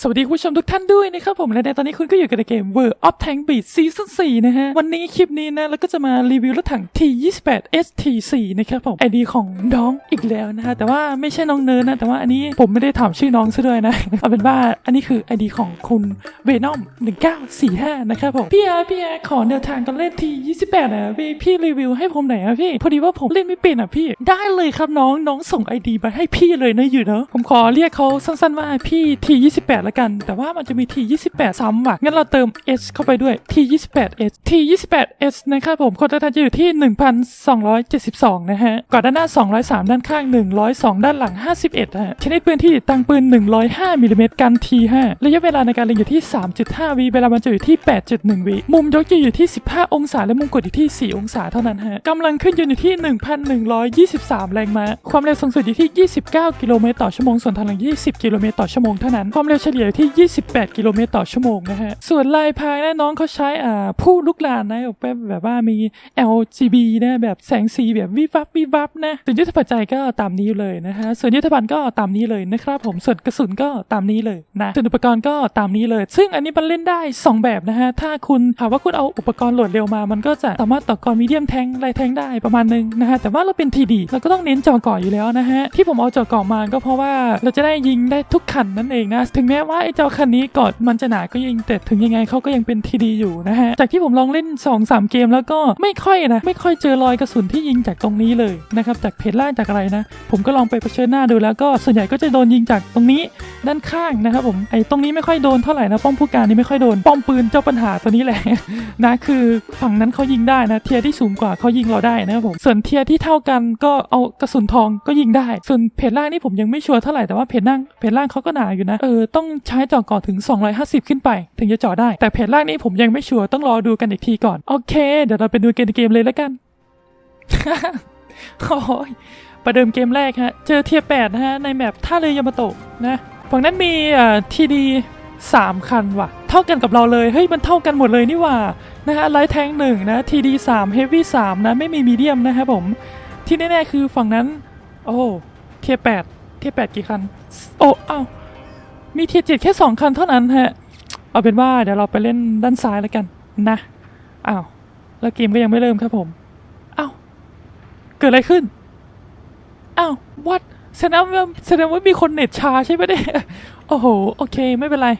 สวัสดีคุณผู้ชมทุกท่านด้วยนะครับผมและในตอนนี้คุณก็อยู่กับในเกม World of Tank Beat Season 4 นะฮะ วันนี้คลิปนี้นะแล้วก็จะมารีวิวรถถัง T28 ST4 นะครับผมไอดีของน้องอีกแล้วนะฮะ แต่ว่าไม่ใช่น้องเนิร์นะ แต่ว่าอันนี้ผมไม่ได้ถามชื่อน้องซะด้วยนะ เอาเป็นว่าอันนี้คือไอดีของคุณเวนอม1945 นะครับผม พี่อาพี่อาขอแนวทางการเล่น T28 อะพี่พี่รีวิวให้ผมหน่อยอะพี่พอดีว่าผมเล่นไม่เป็นอะพี่ ได้เลยครับน้องน้องส่งไอดีมาให้พี่เลยนะอยู่เนอะผมขอเรียกเขาสั้นๆว่าพี่ T28 ละกัน แต่ว่ามันจะมี T28 ซ้ำว่ะ งั้นเราเติม S เข้าไปด้วย T28S T28S นะครับผมคนละทันจะอยู่ที่ 1,272 นะฮะก่อนด้านหน้า 203 ด้านข้าง 102 ด้านหลัง 51ฮะชนิดปืนที่ตั้งปืน 105มิลลิเมตรกัน T5 ระยะเวลาในการเล็งอยู่ที่ 3.5วิเวลามันจะอยู่ที่ 8.1วิมุมยกจะอยู่ที่ 15 องศาและมุมกดอยู่ที่ 4 องศาเท่านั้นฮะกำลังขึ้นยืนอยู่ที่ 1,123 แรงม้าความเร็วสูงสุดอยู่ที่ 29 กิโลเมตรต่อชั่วโมงส่วนทางหลัง 20 กิโลเมตรต่อชั่วโมงเท่านั้นความเร็วเฉลี่ยอยู่ที่ 28 กิโลเมตรต่อชั่วโมงนะฮะ ส่วนลายพรางนะน้องเขาใช้อ่าผู้ลุกลานนะแบบแบบว่ามี LGB นะแบบแสงสีแบบวิบวับวิบวับนะส่วนยุทธปัจจัยก็ตามนี้เลยนะฮะส่วนยุทธภัณฑ์ก็ตามนี้เลยนะครับผมส่วนกระสุนก็ตามนี้เลยนะส่วนอุปกรณ์ก็ตามนี้เลย ซึ่งอันนี้มันเล่นได้ 2 แบบนะฮะถ้าคุณถามว่าคุณเอาอุปกรณ์โหลดเร็วมา มันก็จะสามารถต่อกรมีเดียมแทงไลแทงได้ประมาณนึงนะฮะแต่ว่าเราเป็นทีดีเราก็ต้องเน้นจอก่ออยู่แล้วนะฮะที่ผมเอาจอก่อมาก็เพราะว่าเราจะได้ยิงได้ทุกคันนั่นเองนะถึงแม้ว่าไอ้เจ้าคันนี้กอดมันจะหนาก็ยิงแต่ถึงยังไงเขาก็ยังเป็นทีดีอยู่นะฮะ จากที่ผมลองเล่น 2 3 เกมแล้วก็ไม่ค่อยนะ ไม่ค่อยเจอรอยกระสุนที่ยิงจากตรงนี้เลยนะครับจากเพจล่างจากอะไรนะ ผมก็ลองไปเผชิญหน้าดูแล้วก็ส่วนใหญ่ก็จะโดนยิงจากตรงนี้ด้านข้างนะครับผมไอ้ตรงนี้ไม่ค่อยโดนเท่าไหร่นะป้อมผู้การนี่ไม่ค่อยโดนป้อมปืนเจ้าปัญหาตัวนี้แหละนะคือฝั่งนั้นเขายิงได้นะเทียร์ที่สูงกว่าเขายิงเราได้นะครับผมส่วนเทียร์ที่เท่ากันก็เอากระสุนทองก็ยิงได้ ส่วนเพจล่างนี่ผมยังไม่ชัวร์เท่าไหร่แต่ว่าเพจล่างเพจล่างเขาก็หนาอยู่นะเออต้องใช้จาะก่อนถึง 250 ขึ้นไป ถึงจะจาะได้ แต่เพจล่างนี่ผมยังไม่ชัวร์ต้องรอดูกันอีกทีก่อน โอเค เดี๋ยวเราไปดูเกมในเกมเลยแล้วกันโอ้ยประเดิมเกมแรกฮะ เจอเทียแปดฮะ ในแมปท่าเรือยามาโตะนะ ฝั่งนั้นมีเอ่อทีดีสามคันว่ะ เท่ากันกับเราเลย เฮ้ย มันเท่ากันหมดเลยนี่ว่า นะฮะไลท์แทงหนึ่งนะทีดีสามเฮฟวี่สามนะ ไม่มีมีเดียมนะครับผม ที่แน่ๆคือฝั่งนั้น โอ้เทียแปดเทียแปดกี่คัน โอ้ เอ้า มีเทียเจ็ดแค่สองคันเท่านั้นฮะ เอาเป็นว่าเดี๋ยวเราไปเล่นด้านซ้ายแล้วกันนะอ้าวแล้วเกมก็ยังไม่เริ่มครับผมอ้าวเกิดอะไรขึ้นอ้าววัดแสดงว่าแสดงว่ามีคนเน็ตชาใช่ไหมเนี่ยโอ้โหโอเคไม่เป็นไร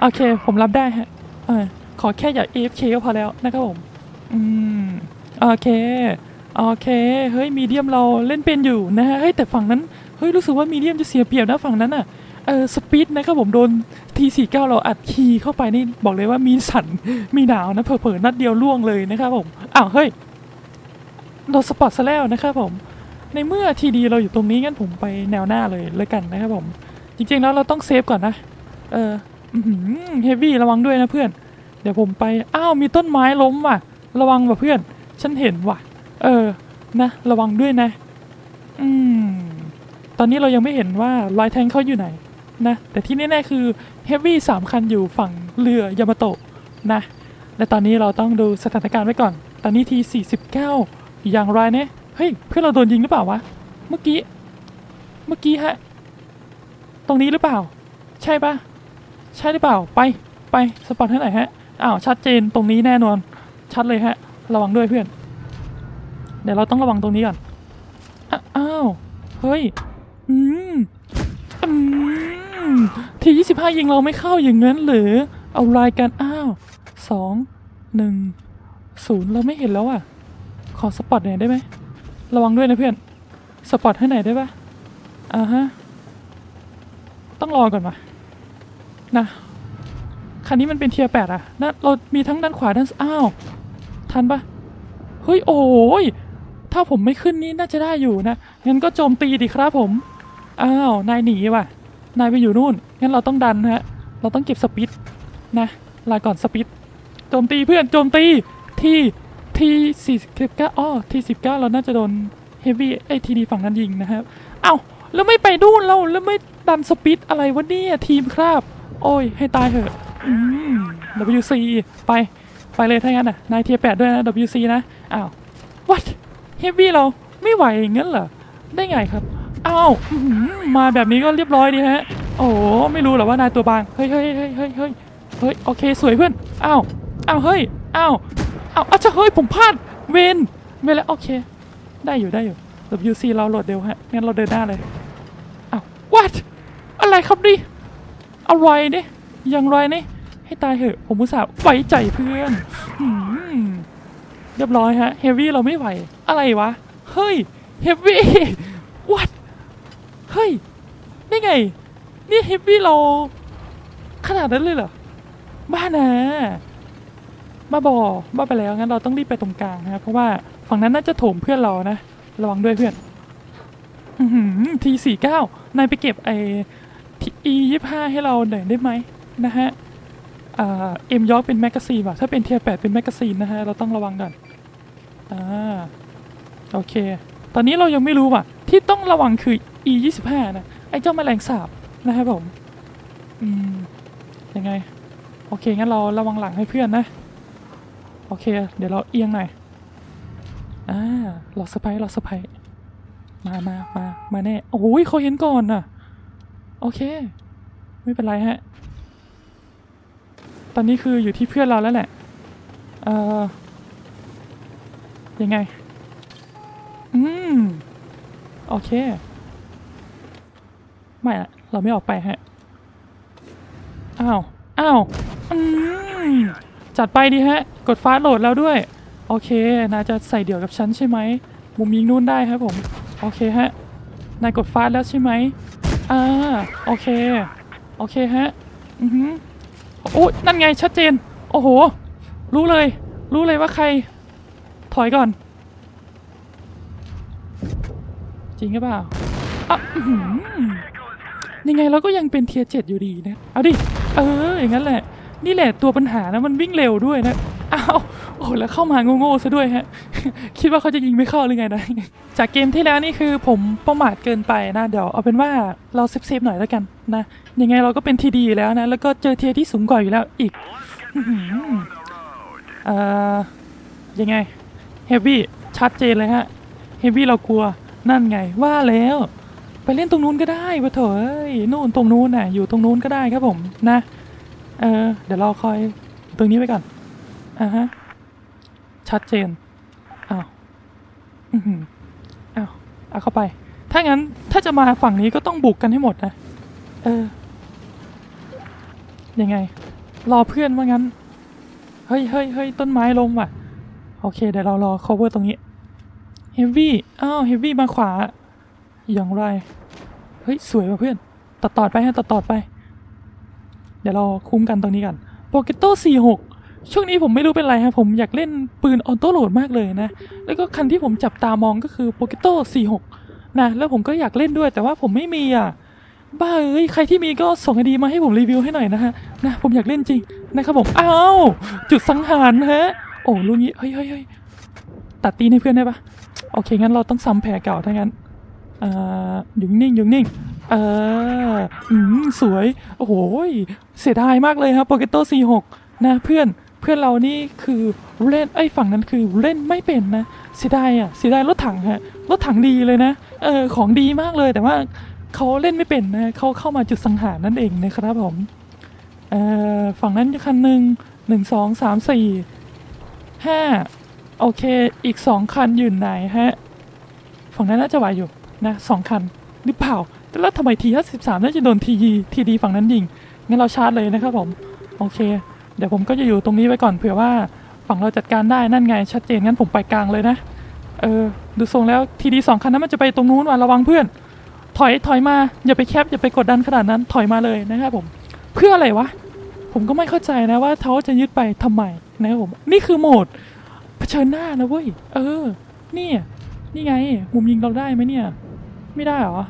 โอเค ผมรับได้ฮะเออขอแค่อย่า AFK ก็พอแล้วนะครับผม อืม โอเค โอเค เฮ้ยมีเดียมเราเล่นเป็นอยู่นะฮะ เฮ้ยแต่ฝั่งนั้น เฮ้ยรู้สึกว่ามีเดียมจะเสียเปรียบนะฝั่งนั้นอะ เออสปีดนะครับผมโดนทีสี่เก้าเราอัดคีย์เข้าไปนี่บอกเลยว่ามีสั่นมีหนาวนะเผลอๆนัดเดียวล่วงเลยนะครับผมอ้าวเฮ้ยโดนสปอตซะแล้วนะครับผมในเมื่อทีดีเราอยู่ตรงนี้งั้นผมไปแนวหน้าเลยเลยกันนะครับผม จริงๆแล้วเราต้องเซฟก่อนนะ เออเฮฟวี่ระวังด้วยนะเพื่อน เดี๋ยวผมไป อ้าวมีต้นไม้ล้มว่ะ ระวังว่ะเพื่อน ฉันเห็นว่ะ เออ นะ ระวังด้วยนะ อืม ตอนนี้เรายังไม่เห็นว่าลายแทงเขาอยู่ไหน นะ แต่ที่แน่ๆคือเฮฟวี่สามคันอยู่ฝั่งเรือยามาโตะนะ และตอนนี้เราต้องดูสถานการณ์ไว้ก่อน ตอนนี้ที 49 อย่างไรเนี่ยเฮ้ย เพื่อนเราโดนยิงหรือเปล่าวะ เมื่อกี้ เมื่อกี้ฮะ ตรงนี้หรือเปล่า ใช่ปะใช่หรือเปล่า ไป ไป สปอตให้หน่อยฮะ อ้าว ชัดเจน ตรงนี้แน่นอน ชัดเลยฮะ ระวังด้วยเพื่อน เดี๋ยวเราต้องระวังตรงนี้ก่อน อ้าว เฮ้ย อืมอืม ทียี่สิบห้ายิงเราไม่เข้าอย่างนั้นหรือ เอารายกันอ้าวสองหนึ่งศูนย์เราไม่เห็นแล้วอะ ขอสปอตหน่อยได้ไหม ระวังด้วยนะเพื่อน สปอตให้ไหนได้ปะอ่าฮะ ต้องรอก่อนวะนะ คันนี้มันเป็นเทียร์แปดอะนะเรามีทั้งด้านขวาด้านอ้าว ทันปะเฮ้ย โอ้ย ถ้าผมไม่ขึ้นนี่น่าจะได้อยู่นะ งั้นก็โจมตีดิครับผม อ้าว นายหนีว่ะ นายไปอยู่นู่น งั้นเราต้องดันฮะ เราต้องเก็บสปีดนะลาก่อนสปีดโจมตีเพื่อนโจมตีที่ที่สี่สิบเก้าอ้อที่สิบเก้าเราน่าจะโดนเฮฟวี่ไอทีดีฝั่งนั้นยิงนะครับ เอ้าแล้วไม่ไปดูนเราแล้วไม่ดันสปีดอะไรวะเนี่ยทีมครับ โอ้ยให้ตายเถอะอืม WC ไปไปเลยถ้างั้นอะนายเทียแปดด้วยนะ WC นะอ้าว what เฮฟวี่เราไม่ไหวอย่างนั้นเหรอได้ไงครับอ้าวมาแบบนี้ก็เรียบร้อยดีฮะ โอ้ไม่รู้หรอว่านายตัวบาง เฮ้ยเฮ้ยเฮ้ยเฮ้ยเฮ้ยเฮ้ยโอเคสวยเพื่อน อ้าวอ้าวเฮ้ยอ้าวอ้าวอ้าวจะเฮ้ยผมพลาดเวนเวนแล้วโอเค ได้อยู่ได้อยู่ WC เราโหลดเร็วฮะงั้นเราเดินหน้าเลยอ้าว what อะไรครับดิอะไรเนี่ยอย่างไรเนี่ยให้ตายเหอะผมอุตส่าห์ไว้ใจเพื่อนเรียบร้อยฮะเฮฟวี่เราไม่ไหว อะไรวะ เฮ้ยเฮฟวี่ what เฮ้ยนี่ไง นี่เฮฟวี่เราขนาดนั้นเลยเหรอ บ้านะบ้าบอบ้าไปแล้วงั้นเราต้องรีบไปตรงกลางนะครับเพราะว่าฝั่งนั้นน่าจะโถมเพื่อนเรานะระวังด้วยเพื่อนทีสี่เก้านายไปเก็บไอ้ทียี่ห้าให้เราหน่อยได้ไหมนะฮะเอ็มยอเป็นแมกกาซีนว่ะถ้าเป็นเทียแปดเป็นแมกกาซีนนะฮะเราต้องระวังก่อนอ่าโอเค ตอนนี้เรายังไม่รู้ว่ะ ที่ต้องระวังคือ e 2 5นะไอ้เจ้าแมลงสาบ นะครับผม อืม ยังไง โอเค งั้นเราระวังหลังให้เพื่อนนะ โอเค เดี๋ยวเราเอียงหน่อย อ่าหลอกสไปร์หลอกสไปร์มามามามาแน่ โอ้ยเขาเห็นก่อนน่ะ โอเค ไม่เป็นไรฮะ ตอนนี้คืออยู่ที่เพื่อนเราแล้วแหละ เอ่อ ยังไง อืม โอเค ไม่อะ เราไม่ออกไปฮะ อ้าว อ้าวอืมจัดไปดีฮะ กดฟ้าโหลดแล้วด้วย โอเค นายจะใส่เดี่ยวกับฉันใช่ไหม มุมยิงนู่นได้ครับผม โอเคฮะ นายกดฟ้าแล้วใช่ไหมอ่า โอเค โอเคฮะ อือหือโอ้ยนั่นไงชัดเจน โอ้โห รู้เลย รู้เลยว่าใคร ถอยก่อน จริงหรือเปล่าอะอือ ยังไงเราก็ยังเป็นเทียร์เจ็ดอยู่ดีนะ เอาดิ เออ อย่างนั้นแหละ นี่แหละตัวปัญหานะมันวิ่งเร็วด้วยนะ อ้าว โอ้แล้วเข้ามาโง่ๆซะด้วยฮะ คิดว่าเขาจะยิงไม่เข้าหรือไงนะ จากเกมที่แล้วนี่คือผมประมาทเกินไปนะ เดี๋ยวเอาเป็นว่าเราเซฟๆหน่อยแล้วกันนะ ยังไงเราก็เป็นทีดีแล้วนะ แล้วก็เจอเทียร์ที่สูงกว่าอยู่แล้วอีกเอ่อ ยังไง เฮฟวี่ชัดเจนเลยฮะ เฮฟวี่เรากลัว นั่นไงว่าแล้ว ไปเล่นตรงนู้นก็ได้ปะเถอะเอ้ยนู่นตรงนู้นน่ะ อยู่ตรงนู้นก็ได้ครับผมนะ เออ เดี๋ยวราคอยตรงนี้ไว้ก่อนอ่าฮะ ชัดเจนอ้าวอือหืออ้าวเอาเข้าไป ถ้างั้นถ้าจะมาฝั่งนี้ก็ต้องบุกกันให้หมดนะ เออ ยังไง รอเพื่อนว่างั้น เฮ้ยเฮ้ยเฮ้ยต้นไม้ลงว่ะ โอเค เดี๋ยวเรารอ cover ตรงนี้ เฮฟวี่ อ้าว เฮฟวี่มาขวา อย่างไร เฮ้ย สวยว่ะเพื่อน ตัดต่อไปฮะตัดต่อไป เดี๋ยวเราคุ้มกันตรงนี้กันโปเกตโต้46 ช่วงนี้ผมไม่รู้เป็นไรครับผมอยากเล่นปืนออโต้โหลดมากเลยนะ แล้วก็คันที่ผมจับตามองก็คือโปเกตโต้46 นะ แล้วผมก็อยากเล่นด้วยแต่ว่าผมไม่มีอะ บ้าเอ้ย ใครที่มีก็ส่งไอดีมาให้ผมรีวิวให้หน่อยนะฮะ นะ ผมอยากเล่นจริงนะครับผม อ้าว จุดสังหารฮะ โอ้ลูกนี้ เฮ้ยเฮ้ยเฮ้ยตัดตีให้เพื่อนได้ปะโอเค งั้นเราต้องซ้ำแผลเก่าถ้างั้น เอ่ออยู่นิ่งอยู่นิ่งเอออืมสวย โอ้โหเสียดายมากเลยครับโปเกโต้46 นะเพื่อนเพื่อนเรานี่คือเล่นไอ้ฝั่งนั้นคือเล่นไม่เป็นนะเสียดายอะเสียดายรถถังฮะรถถังดีเลยนะเออของดีมากเลยแต่ว่าเขาเล่นไม่เป็นนะเขาเข้ามาจุดสังหารนั่นเองนะครับผมเออฝั่งนั้นคันหนึ่งหนึ่งสองสามสี่ห้าโอเคอีกสองคันอยู่ไหนฮะฝั่งนั้นน่าจะไหวอยู่ นะสองคันหรือเปล่า แล้วทำไมทีห้าสิบสามน่าจะโดนทียีทีดีฝั่งนั้นยิง งั้นเราชาร์จเลยนะครับผม โอเค เดี๋ยวผมก็จะอยู่ตรงนี้ไว้ก่อนเผื่อว่าฝั่งเราจัดการได้นั่นไง ชัดเจนงั้นผมไปกลางเลยนะ เออ ดูทรงแล้วทีดีสองคันนั้นมันจะไปตรงนู้นว่ะระวังเพื่อน ถอยถอยมา อย่าไปแคปอย่าไปกดดันขนาดนั้นถอยมาเลยนะครับผม เพื่ออะไรวะ ผมก็ไม่เข้าใจนะว่าเขาจะยึดไปทำไมนะครับผม นี่คือโหมดเผชิญหน้านะเว้ย เออ นี่ นี่ไง มุมยิงเราได้ไหมเนี่ย ไม่ได้หรอ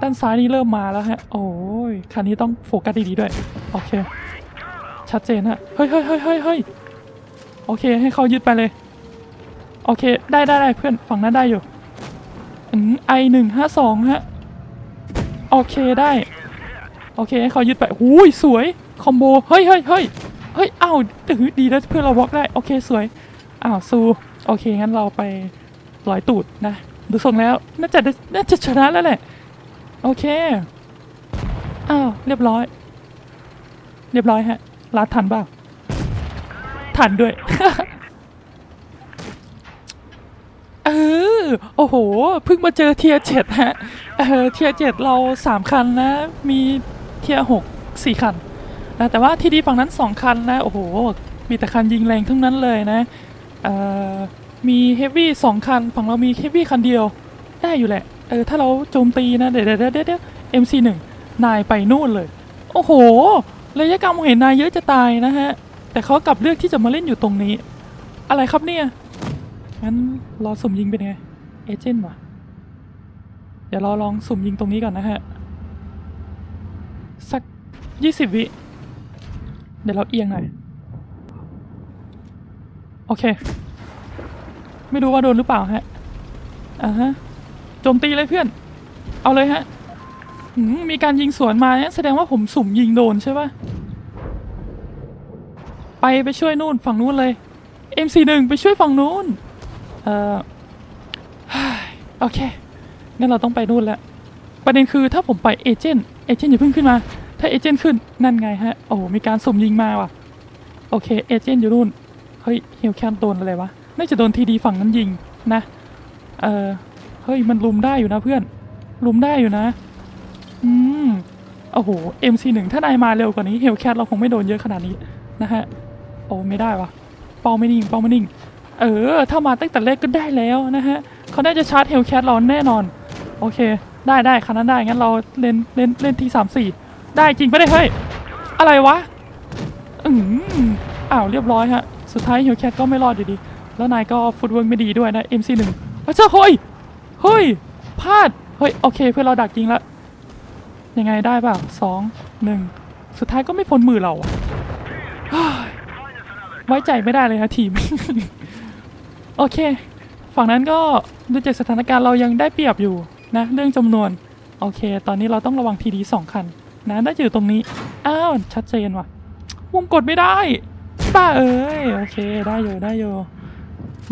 ด้านซ้ายนี่เริ่มมาแล้วฮะ โอ้ยคันนี้ต้องโฟกัสดีๆด้วย โอเค ชัดเจนฮะเฮ้ยเฮ้ยเฮ้ยเฮ้ยเฮ้ยโอเค ให้เขายึดไปเลย โอเค ได้ได้ได้เพื่อน ฝั่งนั้นได้อยู่ไอหนึ่งห้าสองฮะ โอเคได้ โอเค ให้เขายึดไปหูยสวย คอมโบ เฮ้ยเฮ้ยเฮ้ยเฮ้ยอ้าวดีแล้วเพื่อนเราบล็อกได้ โอเค สวย อ้าวซู โอเค งั้นเราไปลอยตูดนะ ดูทรงแล้ว น่าจะน่าจะชนะแล้วแหละ โอเค อ้าว เรียบร้อย เรียบร้อยฮะลาดทันเปล่าทันด้วย เออ โอ้โห เพิ่งมาเจอเทียเจ็ดฮะ เออ เทียเจ็ดเราสามคันนะ มีเทียหกสี่คันนะแต่ว่าทีดีฝั่งนั้นสองคันนะ โอ้โห มีแต่คันยิงแรงทั้งนั้นเลยนะ เออ มีเฮฟวี่สองคัน ฝั่งเรามีเฮฟวี่คันเดียว ได้อยู่แหละ เออ ถ้าเราโจมตีนะ เดี๋ยวเดี๋ยวเดี๋ยวเดี๋ยว MC หนึ่งนายไปนู่นเลย โอ้โห ระยะกรรมเห็นนายเยอะจะตายนะฮะ แต่เขากลับเลือกที่จะมาเล่นอยู่ตรงนี้ อะไรครับเนี่ย งั้นรอสุ่มยิงเป็นไง เอเจนต์วะเดี๋ยวเราลองสุ่มยิงตรงนี้ก่อนนะฮะ สักยี่สิบวิ เดี๋ยวเราเอียงหน่อย โอเค ไม่รู้ว่าโดนหรือเปล่าฮะอ่าฮะโจมตีเลยเพื่อน เอาเลยฮะหืมมีการยิงสวนมาเนี่ยแสดงว่าผมสุ่มยิงโดนใช่ปะไปไปช่วยนู่นฝั่งนู้นเลย MC1 ไปช่วยฝั่งนู้นเอ่อโอเคงั้นเราต้องไปนู่นแล้วประเด็นคือถ้าผมไปเอเจนต์เอเจนต์อย่าเพิ่งขึ้นมา ถ้าเอเจนต์ขึ้นนั่นไงฮะ โอ้โหมีการสุ่มยิงมาว่ะ โอเคเอเจนต์อยู่นู่น เฮ้ยเฮลแคนโดนอะไรวะ น่าจะโดนทีดีฝั่งนั้นยิงนะ เออเฮ้ยมันลุมได้อยู่นะเพื่อน ลุมได้อยู่นะ อืมโอ้โห MC1 ถ้านายมาเร็วกว่านี้เฮลแคทเราคงไม่โดนเยอะขนาดนี้นะฮะ โอ้ไม่ได้วะเป้าไม่นิ่งเป้าไม่นิ่ง เออ ถ้ามาตั้งแต่แรกก็ได้แล้วนะฮะเขาน่าจะชาร์จเฮลแคทเราแน่นอน โอเค ได้ได้คันนั้นได้ งั้นเราเล่นเล่นเล่นทีสามสี่ได้จริงปะเนี่ยเฮ้ย อะไรวะ อืมอ้าวเรียบร้อยฮะ สุดท้ายเฮลแคทก็ไม่รอดอยู่ดี แล้วนายก็ฟุตเวิร์กไม่ดีด้วยนะ MC1 อ้าวเจ้าเฮ้ย เฮ้ยพลาด เฮ้ย โอเค เพื่อนเราดักยิงล้วยังไงได้เปล่าสองหนึ่งสุดท้ายก็ไม่พ้นมือเรา ไว้ใจไม่ได้เลยนะทีม โอเค ฝั่งนั้นก็ดูจากสถานการณ์เรายังได้เปรียบอยู่นะ เรื่องจำนวน โอเค ตอนนี้เราต้องระวังทีดีสองคัน นะน่าจะอยู่ตรงนี้ อ้าว ชัดเจนว่ะวงกดไม่ได้บ้าเอ้ย โอเค ได้อยู่ได้อยู่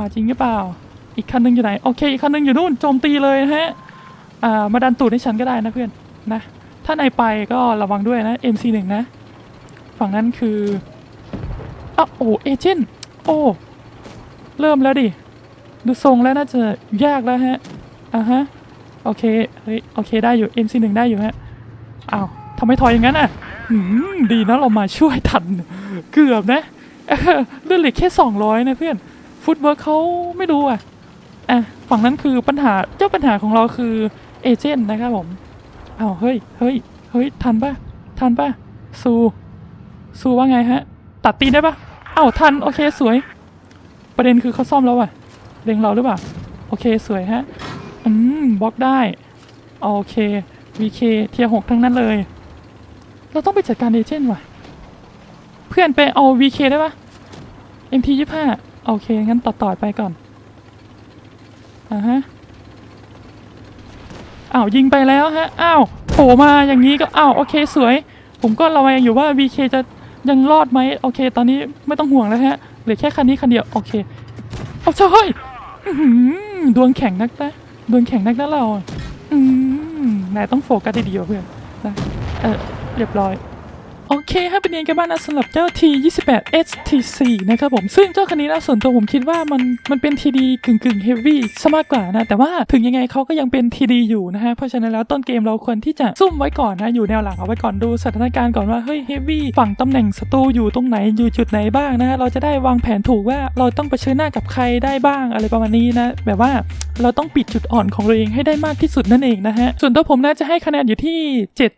มาจริงหรือเปล่า อีกคันหนึงอยู่ไหน โอเค อีกคันหนึงอยู่นู่น โจมตีเลยนะฮะ อ่า มาดันตูดให้ฉันก็ได้นะเพื่อน นะ ถ้านายไปก็ระวังด้วยนะ MC1 นะ ฝั่งนั้นคืออ้าวโอ้เอเจนต์โอ้ เริ่มแล้วดิ ดูทรงแล้วน่าจะยากแล้วฮะ อ่าฮะ โอเค เฮ้ย โอเคได้อยู่ MC1 ได้อยู่ฮะ อ้าวทำไมถอยอย่างนั้นอะหืมดีนะเรามาช่วยทัน เกือบนะเลือนเหลือแค่สองร้อยนะเพื่อน ฟุตเวิร์กเขาไม่รู้อะอะฝั่งนั้นคือปัญหาเจ้าปัญหาของเราคือเอเจนต์นะครับผมอ้าวเฮ้ยเฮ้ยเฮ้ยทันปะทันปะซูซูว่าไงฮะ ตัดตีนได้ปะอ้าวทันโอเคสวย ประเด็นคือเขาซ่อมแล้วอะเล็งเราหรือเปล่าโอเคสวยฮะอืมบล็อกได้โอเค VK เคเทียหกทั้งนั้นเลย เราต้องไปจัดการเอเจนต์ว่ะ เพื่อนไปเอา VK ได้ปะ MT ยี่ห้า โอเค งั้นต่อต่อไปก่อนอ่าฮะอ้าวยิงไปแล้วฮะอ้าวโผล่มาอย่างนี้ก็อ้าวโอเคสวย ผมก็ระแวงอยู่ว่า VK จะยังรอดไหมโอเค ตอนนี้ไม่ต้องห่วงแล้วฮะเหลือแค่คันนี้คันเดียวโอเคเอาเจ้าเฮ้ยดวงแข็งนักนะดวงแข็งนักนะเราอืมนายต้องโฟกัสดีๆว่ะเพื่อนนะเออเรียบร้อย โอเคฮะเป็นยังไงกันบ้างนะสำหรับเจ้า T28 ST4 นะครับผม ซึ่งเจ้าคันนี้นะส่วนตัวผมคิดว่ามันมันเป็น TD กึ่งกึ่ง Heavy ซะมากกว่านะ แต่ว่าถึงยังไงเขาก็ยังเป็น TD อยู่นะฮะ เพราะฉะนั้นแล้วต้นเกมเราควรที่จะซุ่มไว้ก่อนนะ อยู่แนวหลังเอาไว้ก่อนดูสถานการณ์ก่อนว่า เฮ้ย Heavy ฝั่งตำแหน่งศัตรูอยู่ตรงไหนอยู่จุดไหนบ้างนะฮะเราจะได้วางแผนถูกว่าเราต้องเผชิญหน้ากับใครได้บ้างอะไรประมาณนี้นะแบบว่าเราต้องปิดจุดอ่อนของเราเองให้ได้มากที่สุดนั่นเองนะฮะส่วนตัวผมน่าจะให้คะแนนอยู่ที่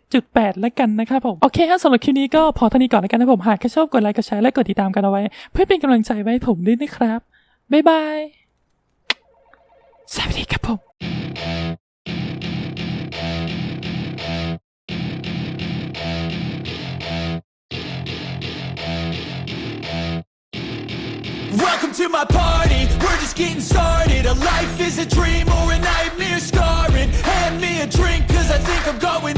7.8 แล้วกันนะครับผมโอเคฮะสำหรับคลิปนี้ก็พอเท่านี้ก่อนแล้วกันนะผม หากชอบกดไลค์กดแชร์และกดติดตามกันเอาไว้ เพื่อเป็นกำลังใจไว้ผมด้วยนะครับ บ๊ายบาย สวัสดีครับผม Welcome to my party, we're just getting started A life is a dream or a nightmare scarring Hand me a drink cause I think I'm going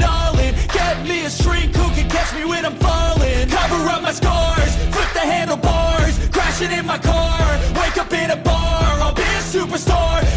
Cover up my scars, flip the handlebars Crashing in my car, wake up in a bar I'll be a superstar